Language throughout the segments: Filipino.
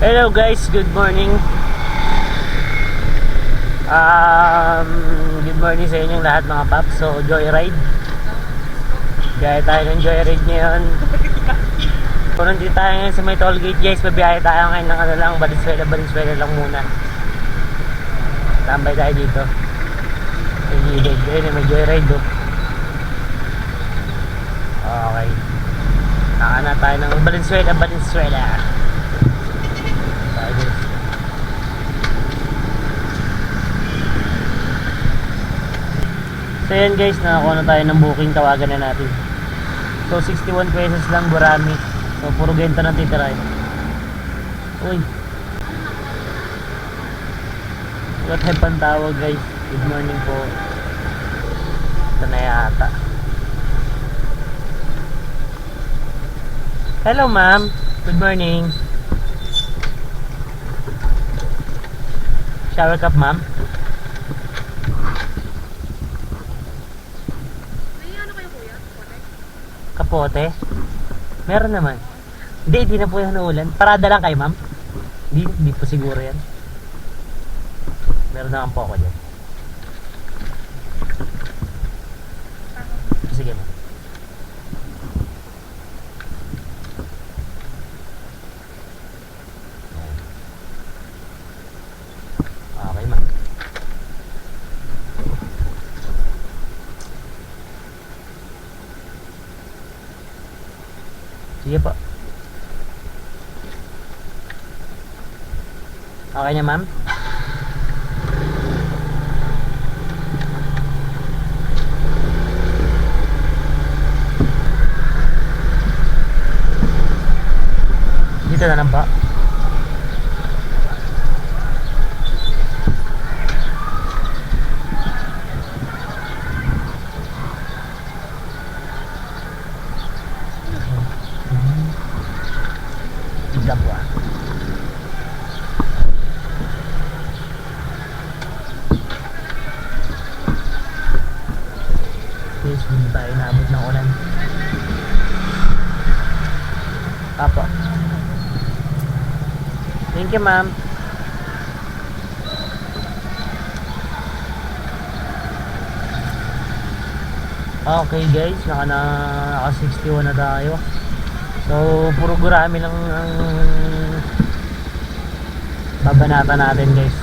Hello guys, good morning. Um, good morning sa inyong lahat mga paps. So, joyride. Gaya tayo ng joyride ngayon. Kung nandito tayo ngayon sa may toll guys, babiyahe tayo ngayon ng ano lang, Valenzuela, Valenzuela lang muna. Tambay tayo dito. Sa gilid. Ayun, may joyride oh. Okay. Nakana tayo ng Valenzuela, Valenzuela. Tayo guys. So yan guys, nakakuha na tayo ng booking, tawagan na natin. So 61 pesos lang Burami. So puro gento na titirahin. Uy. What have pantawag guys? Good morning po. Ito na yata. Hello ma'am. Good morning. Shower cup ma'am. May ano kayo kuya? Kote? Kapote? Meron naman. Hindi, hindi na po yan ulan. Parada lang kayo, ma'am. Hindi, hindi po siguro yan. Meron naman po ako dyan. Sige, ma'am. Okay, ma'am. Sige po. Okay na, ma'am? Dito na lang ba? Bigla po ah. Guys, hindi tayo naabot ng ulan. Apo. Thank you, ma'am. Okay guys, naka na naka 61 na tayo. So, puro gurami lang ang babanata natin guys.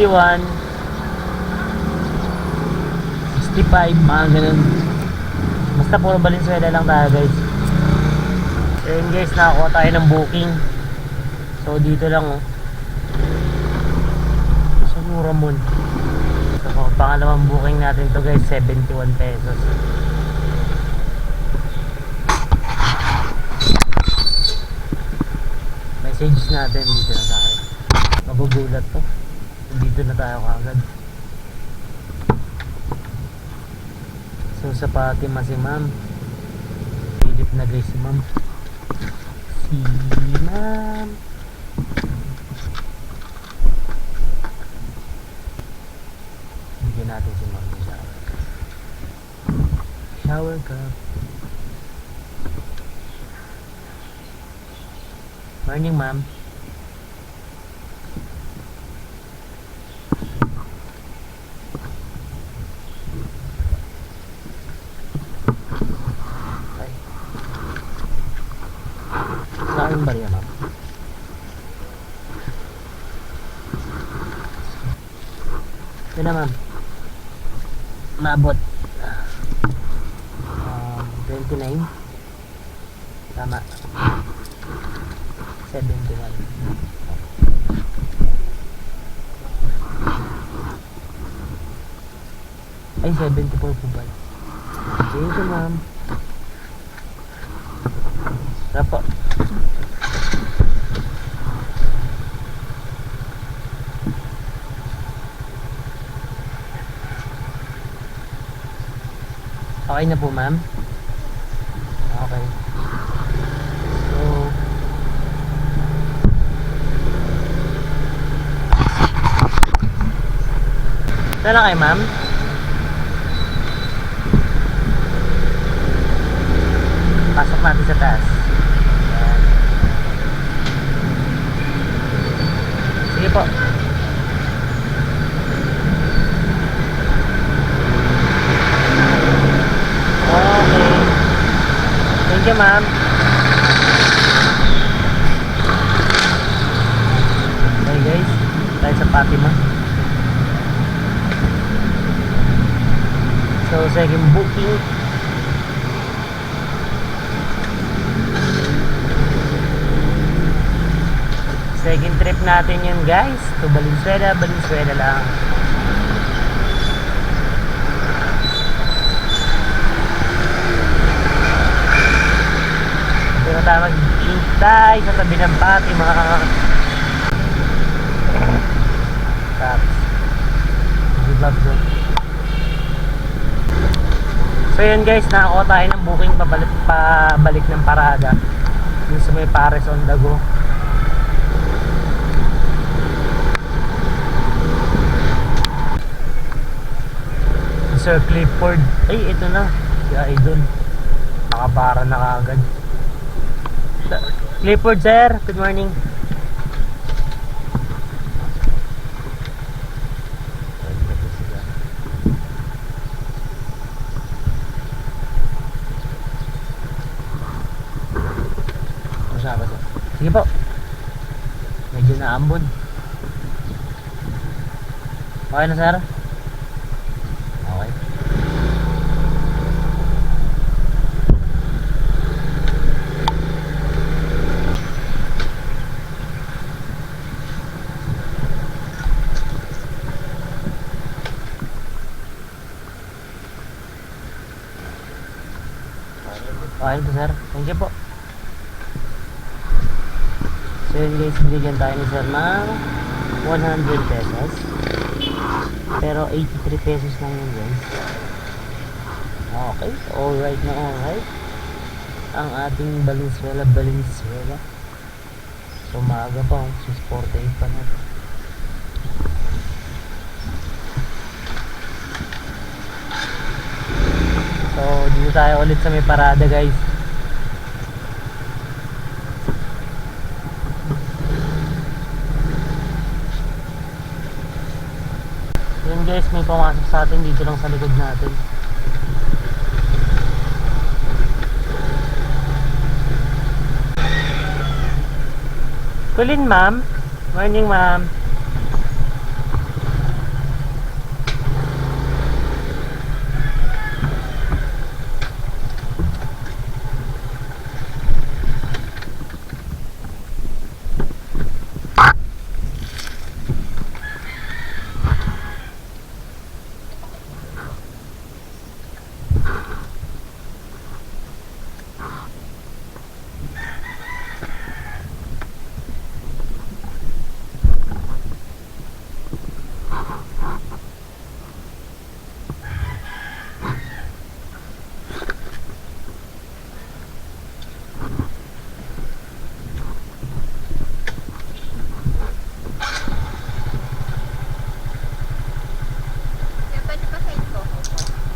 61 65, mga ganun. Basta puro Valenzuela lang tayo guys. Ayun guys, nakakuha tayo ng booking. So, dito lang oh. Sa Muramon. So, pangalawang booking natin to guys, 71 pesos. Message natin dito na tayo. Magugulat to. Dito na tayo kagad. So sa Fatima si ma'am. Philip na guys si ma'am. Ma'am. Bigyan natin si ma'am ng shower. Shower cup. Morning ma'am. Ay. Ba ma'am? Ito na ma'am. Maabot. Um, 29. Tama. 71. Ay, 74 po pala. Thank you, ma'am. Tara po. Okay na po, ma'am? Okay. So, Saan na kayo, ma'am? Pasok natin sa taas. Ayan. Po. Okay. Thank you, ma'am. Okay guys, tayo sa Fatima. So, second booking. Second trip natin yun guys. To Valenzuela, Valenzuela lang. Doon na tayo maghintay sa tabi ng Fatima. Tapos, good luck doon. So yun guys, nakakuha tayo ng booking pabalik, pabalik ng parada. Dun sa may Pares on the go. Sir Clifford. Ay, ito na. Si Idol. Nakabara na kaagad. Clifford, sir. Good morning. Masama sir. Sige po. Medyo naambon. Okay na sir? Okay. Okay po sir. Thank you po. So yun guys, binigyan tayo ni sir ng 100 pesos. Pero 83 pesos lang yun guys. Okay, alright na alright. Ang ating Valenzuela, Valenzuela. So maaga pa, oh. 6.48 pa na. So dito tayo ulit sa may parada guys. Yun guys, may pumasok sa atin dito lang sa likod natin. Kulin ma'am. Morning ma'am.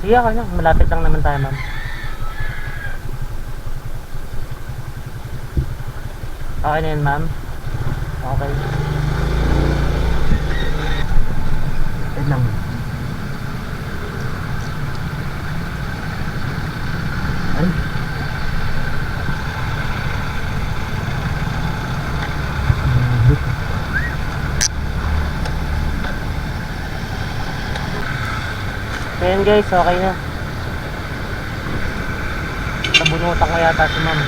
Sige ako na, malapit lang naman tayo ma'am. Okay na yan ma'am? Okay. Wait lang. Ay. Ayan guys, okay na. Nabunutan ko yata si ma'am.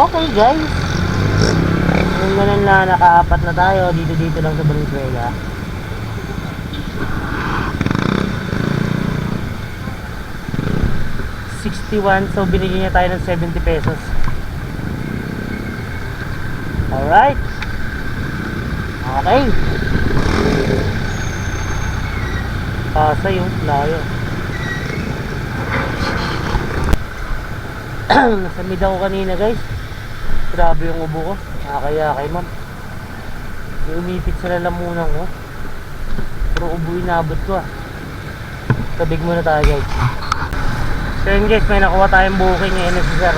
Okay guys. Yung ganun lang, nakaapat na tayo. Dito-dito lang sa Valenzuela. Sixty-one, so binigyan niya tayo ng 70 pesos. Alright. Okay. Pasay yung layo. Nasa mid ako kanina guys. Grabe yung ubo ko. Nakakaya kay ma'am. Umipit sa lalamunan ko. Pero ubo inabot ko ah. Tabig muna tayo guys. So yun guys, may nakuha tayong booking ngayon na si Sir.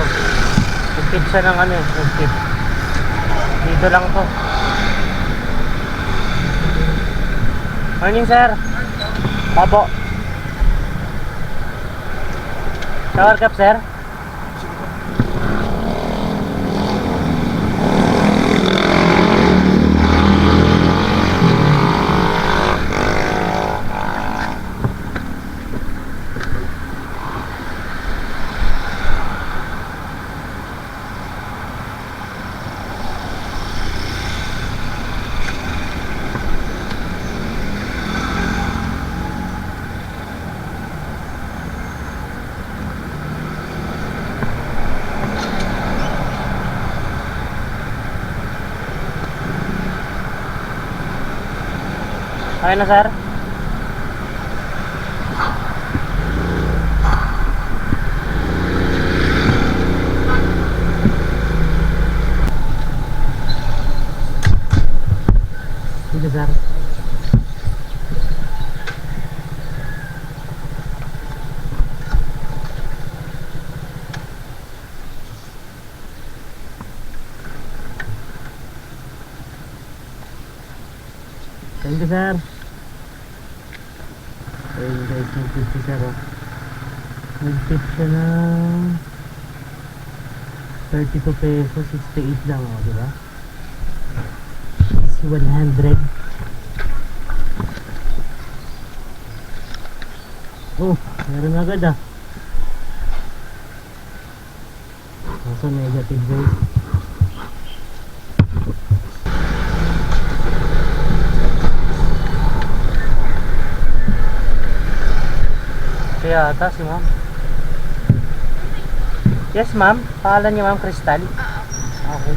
Siya ng ano eh, nag-tip. Dito lang to. Morning, sir. Opo. Shower cap, sir. Okay na, sir? Sige, sir. Ayun guys, nag-tip si sir. oh. Nag-tip siya ng 32 pesos, 68 lang, oh, di ba? Si 100. Oh, meron agad ah. Nasa negative guys. Kaya ata si ma'am. Yes ma'am, pangalan niya ma'am Crystal? Okay.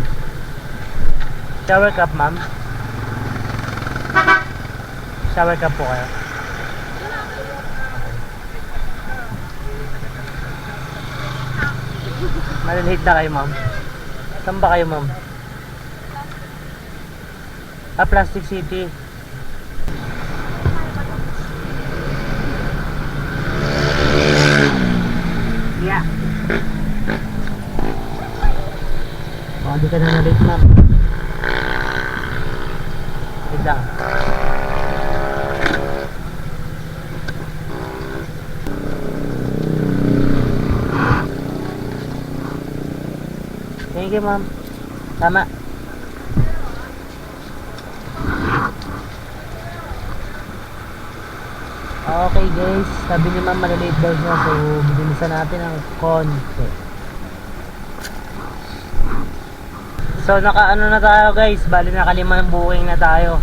Shower cup ma'am? Shower cup po kayo? Malilate na kayo ma'am. Saan ba kayo ma'am? Ah, Plastic City. Yeah. Baka di ka na na-late ma'am. Wait lang. You ma'am. Tama. Okay guys, sabi ni ma'am malilate daw siya so binilisan natin ng konti. So naka ano na tayo guys, bali nakalimang booking na tayo.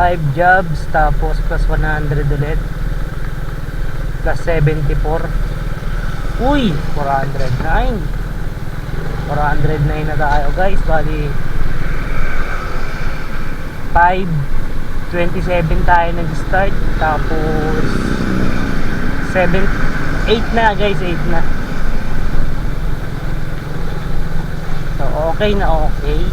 5 jobs tapos plus 100 ulit. Plus 74. Uy, 409. 409 na tayo guys, bali 5 27 tayo nag-start tapos 7 8 na guys 8 na so okay na okay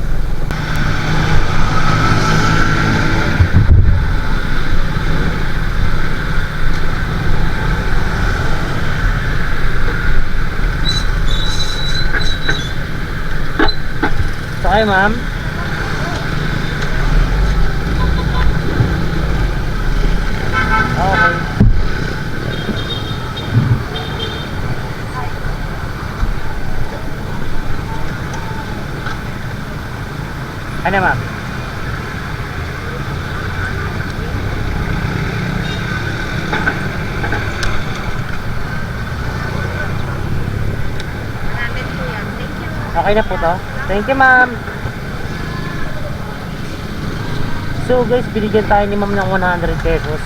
so kayo ma'am Okay. Ano ma'am? Namin po yan. Thank you. Okay na po to. Thank you ma'am. So guys, binigyan tayo ni ma'am ng 100 pesos.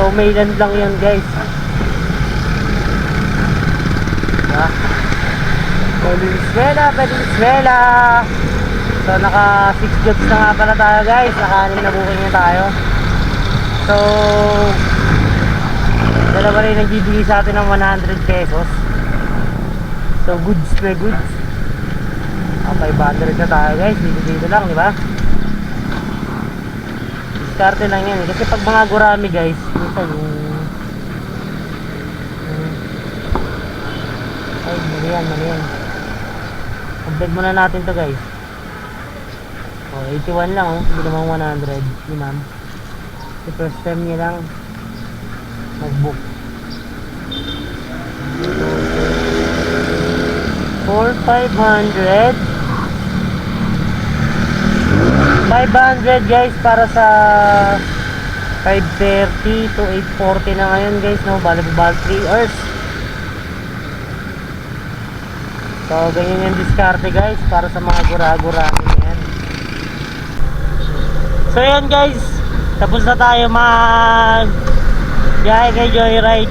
So mainland lang yun guys. Ha? Valenzuela, Valenzuela. So naka 6 jobs na nga pala tayo guys. Naka 6 na booking na tayo. So dalawa rin nagbibigay sa atin ng 100 pesos. So goods na goods. Ah, 500 na tayo guys. Dito lang, di ba? diskarte lang yan. eh. Kasi pag mga gurami guys, minsan yung- ay, mali yan, mali yan. Update muna natin to guys. Oh, 81 lang oh. Hindi naman 100. Ni ma'am. Kasi first time niya lang mag-book. 500 500 guys para sa 530 to 840 na ngayon guys no? Bali bali 3 hours. So ganyan yung diskarte guys para sa mga gura-gura yan. So yan guys. Tapos na tayo mag biyahe kay Joyride